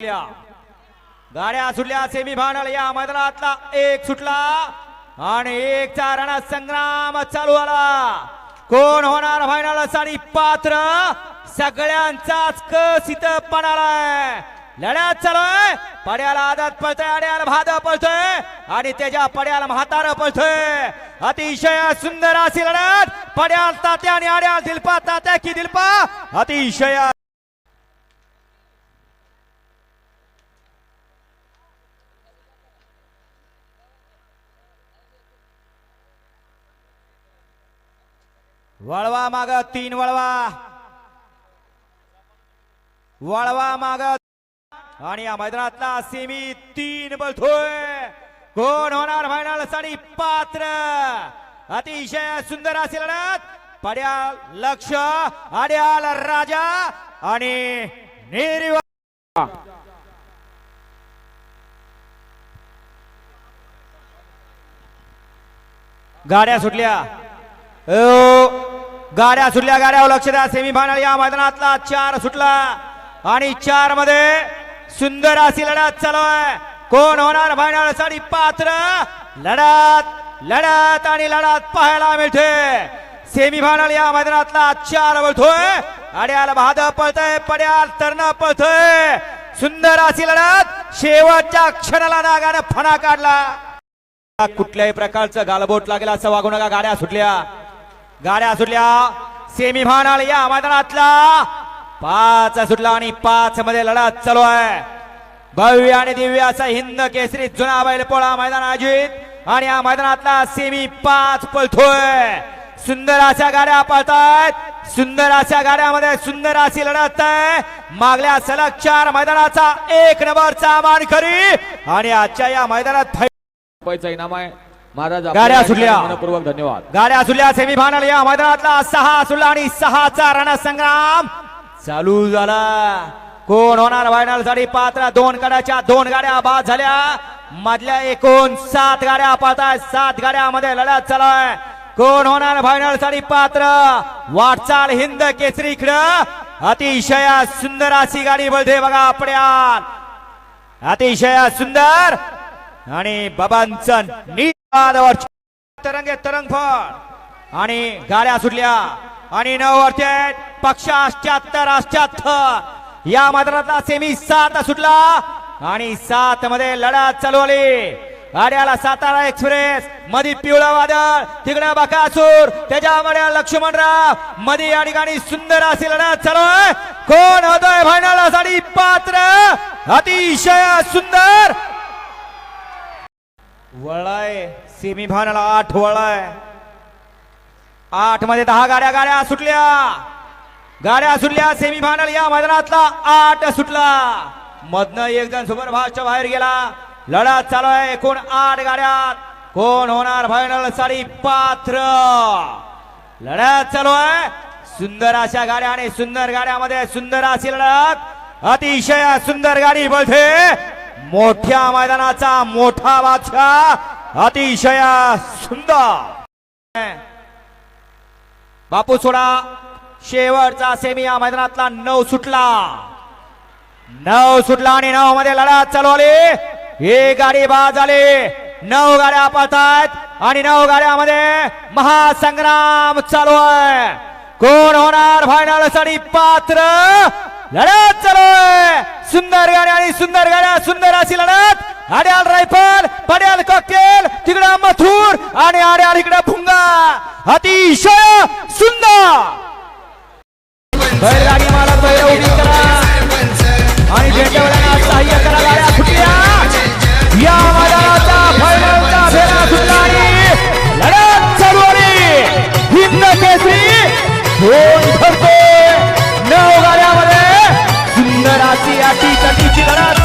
सुटल्या. गाड्या सुटल्या सेमी फायनल या मैदानातला एक सुटला आणि एक चा रणसंग्राम संग्राम चालू आला. कोण होणार फायनलसाठी पात्र सगळ्यांचाच कस इथं पडालाय लढ्यात चालूय पड्याला आदत पळतोय अड्याला भाद पळतोय आणि त्याच्या पड्याला म्हातार पळतोय. अतिशय सुंदर अशी लढत. पड्याल तात्या आणि अड्याल दिलपा तात्या की दिलपा. अतिशय वळवा माग तीन वळवा. वळवा माग. आणि या मैदानातला सेमी तीन बलतोय कोण होणार फायनलसाठी पात्र. अतिशय सुंदर असेल पड्या लक्ष अड्याल राजा आणि निर्वा गाड्या सुटल्या. ओ, गाड्या सुटल्या गाड्यावर लक्ष द्या. सेमी फायनल या मैदानातला चार सुटला. आणि चारमध्ये सुंदर अशी लढत चालू आहे. कोण होणार फायनलसाठी पात्र लढत लढत आणि लढत पाहायला मिळते. सेमी फायनल या मैदानातला चार बोलतोय. अड्याल भाद पळतय पड्याल तरण पळतोय. सुंदर अशी लढत. शेवटच्या क्षणाला नागानं फणा काढला. कुठल्याही प्रकारचं गालबोट लागेल असं वागू नका. गाड्या सुटल्या. गाड्या सुटल्या. सेमी फायनल या मैदानातला. पाच सुटला आणि पाच मध्ये लढत चालू आहे. भव्य आणि दिव्य असा हिंद केसरी जुना बैल पोळा मैदान आयोजित. आणि या मैदानातला सेमी पाच पळतोय. सुंदर अशा गाड्या पळतात सुंदर अशा गाड्यामध्ये सुंदर अशी लढत आहे. मागल्या सलग चार मैदानाचा एक नंबरचा मानकरी. आणि आजच्या या मैदानात रुपयाचा इनाम आहे. महाराज गाड्या सुटल्या. मनपूर्वक धन्यवाद. गाड्या सुटल्या सेमी फायनल या मैदानातला सहा सुटला आणि सहाचा रणसंग्राम चालू झाला. कोण होणार फायनलसाठी पात्र दोन गाड्याच्या दोन गाड्या बाद झाल्या. मधल्या एकूण सात गाड्या पाहताय सात गाड्यामध्ये लढत चालू आहे कोण होणार फायनलसाठी पात्र वाटचाल हिंद केसरीकडं. अतिशय सुंदर अशी गाडी बोलते बघा आपल्यात अतिशय सुंदर आणि बाबांचं निवादवर तरंगे तरंग फळ आणि गाड्या सुटल्या. आणि नऊ वरते पक्ष अष्ट्याहत्तर अष्ट्याहत्तर. या मैदानातला सेमी सात सुटला. आणि सात मध्ये लढत चालू आली. गाड्याला सातारा एक्सप्रेस मध्ये पिवळा वादळ तिकडे बकासूर त्याच्यामध्ये लक्ष्मणरावमध्ये या ठिकाणी सुंदर अशी लढत चालू आहे. कोण होतोय फायनलसाठी पात्र? अतिशय सुंदर वळय सेमी फायनल आठ वळय. आठमध्ये दहा गाड्या गाड्या सुटल्या. गाड्या सुटल्या सेमी फायनल या मैदानातला आठ सुटला. मधनं एक जण सुपर बाहेर गेला. लढत चालू आहे. कोण आठ गाड्यात कोण होणार फायनल साडी पात्र? लढत चालू आहे. सुंदर अशा गाड्या आणि सुंदर गाड्यामध्ये सुंदर अशी लढत. अतिशय सुंदर गाडी बोलते. मोठ्या मैदानाचा मोठा बादशाह अतिशय सुंदर. बापू सोडा शेवटचा सेमी या मैदानातला नऊ सुटला. नऊ सुटला आणि नऊ मध्ये लढा चालवली हे ही गाडी बाद झाली. नऊ गाड्या पळतायत आणि नऊ गाड्यामध्ये महासंग्राम चालू आहे. कोण होणार फायनलसाठी पात्र? लढत चालू सुंदर गाड्या आणि सुंदर गाड्या सुंदर अशी लढत. आड्याल रायफल पड्याल कॉकटेल तिकडं मथुर आणि आड्याल इकडं भुंगा. अतिशय सुंदर. बैलगाडी मालक बैल उभी करा. आणि झेंडेवाल्यांना सहाय्य करा गाड्या सुटल्या या मैदानाचा फायनलचा फेरा सुटला आणि लढत चालू आली हिंद केसरी दोन llegará